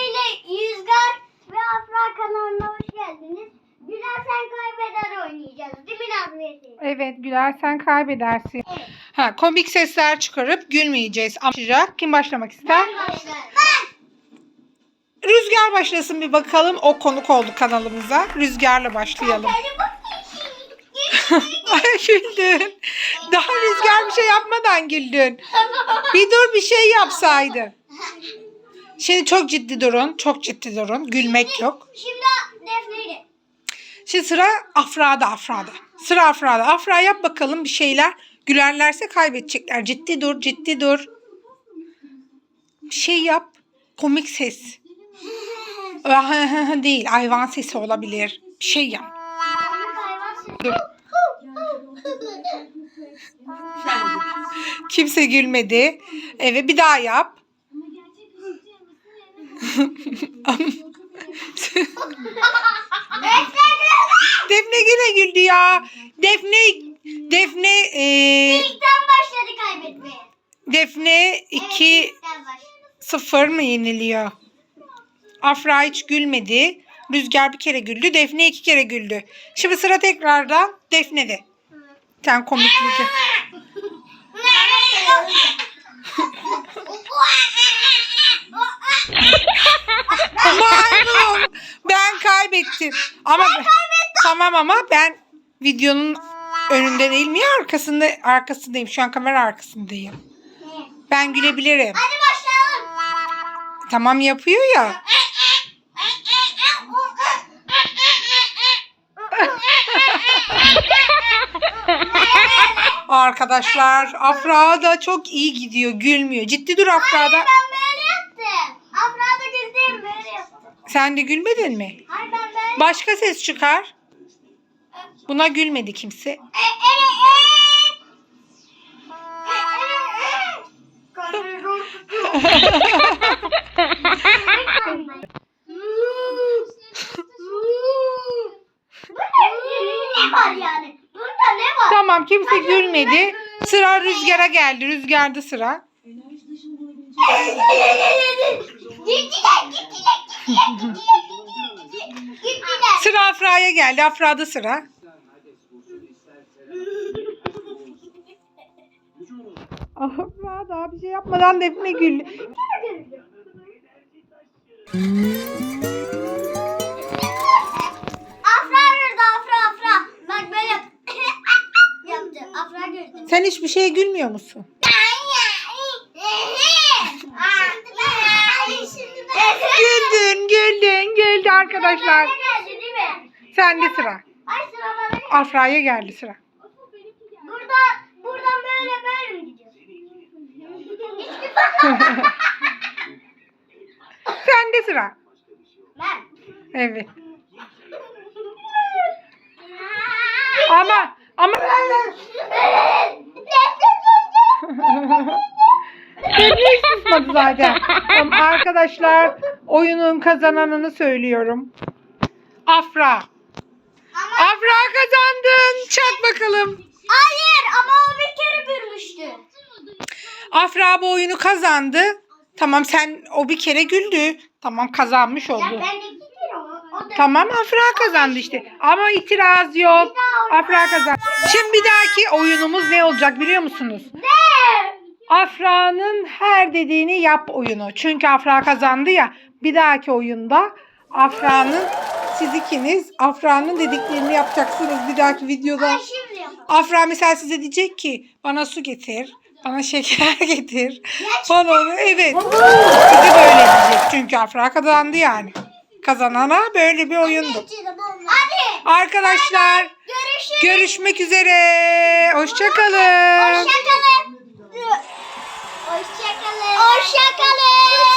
İle Yüzgar ve Afra kanalına hoş geldiniz. Güler sen kaybeder oynayacağız. Değil mi Nazmiye? Evet Güler sen kaybedersin. Evet. Ha komik sesler çıkarıp gülmeyeceğiz. Başlayacak. Kim başlamak ister? Ben başlarım. Ben. Rüzgar başlasın bir bakalım. O konuk oldu kanalımıza. Rüzgarla başlayalım. Ay güldün. Daha Rüzgar bir şey yapmadan güldün. Bir dur bir şey yapsaydı. Şimdi çok ciddi durun. Çok ciddi durun. Gülmek yok. Şimdi Defne ile. Şimdi sıra Afra'da Afra'da. Sıra Afra'da. Afra yap bakalım bir şeyler. Gülerlerse kaybedecekler. Ciddi dur, ciddi dur. Bir şey yap. Komik ses. Değil, hayvan sesi olabilir. Bir şey yap. Dur. Kimse gülmedi. Evet bir daha yap. Defne yine güldü ya. Defne Defne e, İlkten başladı kaybetmeye. Defne 2 İlkten başladı. 0 mı yeniliyor? Afra hiç gülmedi. Rüzgar bir kere güldü. Defne iki kere güldü. Şimdi sıra tekrardan Defne'de. Sen komiklik. yap. Maymun. Ben kaybettim. Ama tamam ama ben videonun önünde değil mi arkasında arkasındayım. Şu an kamera arkasındayım. Ben gülebilirim. Hadi başlayalım. Tamam yapıyor ya. Arkadaşlar Afra da çok iyi gidiyor. Gülmüyor. Ciddi dur Afra da. Ben böyle yaptım. Afra da güldüm böyle yaptım. Sen de gülmedin mi? Hayır ben böyle. Başka ses çıkar. Buna gülmedi kimse. E, e, e. ne var yani? Bunda ne var? Tamam kimse gülmedi. Sıra Rüzgar'a geldi. Rüzgar'da sıra. Gittiler, gittiler. Sıra Afra'ya geldi. Afra'da sıra. Afra daha bir şey yapmadan Defne güldü. Afra gördü, Afra, Afra. Bak böyle yaptı. Afra gördü. Sen hiçbir şeye gülmüyor musun? Güldün, güldün, güldü arkadaşlar. geldi değil mi? Sende sıra. Ay sıra bana. Afra'ya geldi sıra. Burada, buradan böyle böyle mi zaman. Sende sıra. Ben. Evet. Ama ama hiç susmadı zaten. Tamam, arkadaşlar oyunun kazananını söylüyorum. Afra. Ama Afra kazandın. Çak bakalım. hayır ama o bir kere gülmüştü. Afra bu oyunu kazandı. Tamam sen o bir kere güldü. Tamam kazanmış Ya oldu. ben de Tamam Afra kazandı işte. Ama itiraz yok. Afra kazandı. Şimdi bir dahaki oyunumuz ne olacak biliyor musunuz? Ne? Afra'nın her dediğini yap oyunu. Çünkü Afra kazandı ya. Bir dahaki oyunda Afra'nın siz ikiniz Afra'nın dediklerini yapacaksınız bir dahaki videoda. Afra mesela size diyecek ki bana su getir. Bana şeker getir. Bana onu evet. Size böyle diyecek. Çünkü Afra kazandı yani. Kazanana böyle bir oyundu. Arkadaşlar görüşmek üzere. Hoşçakalın. Hoşçakalın. Hoşçakalın. Hoşçakalın.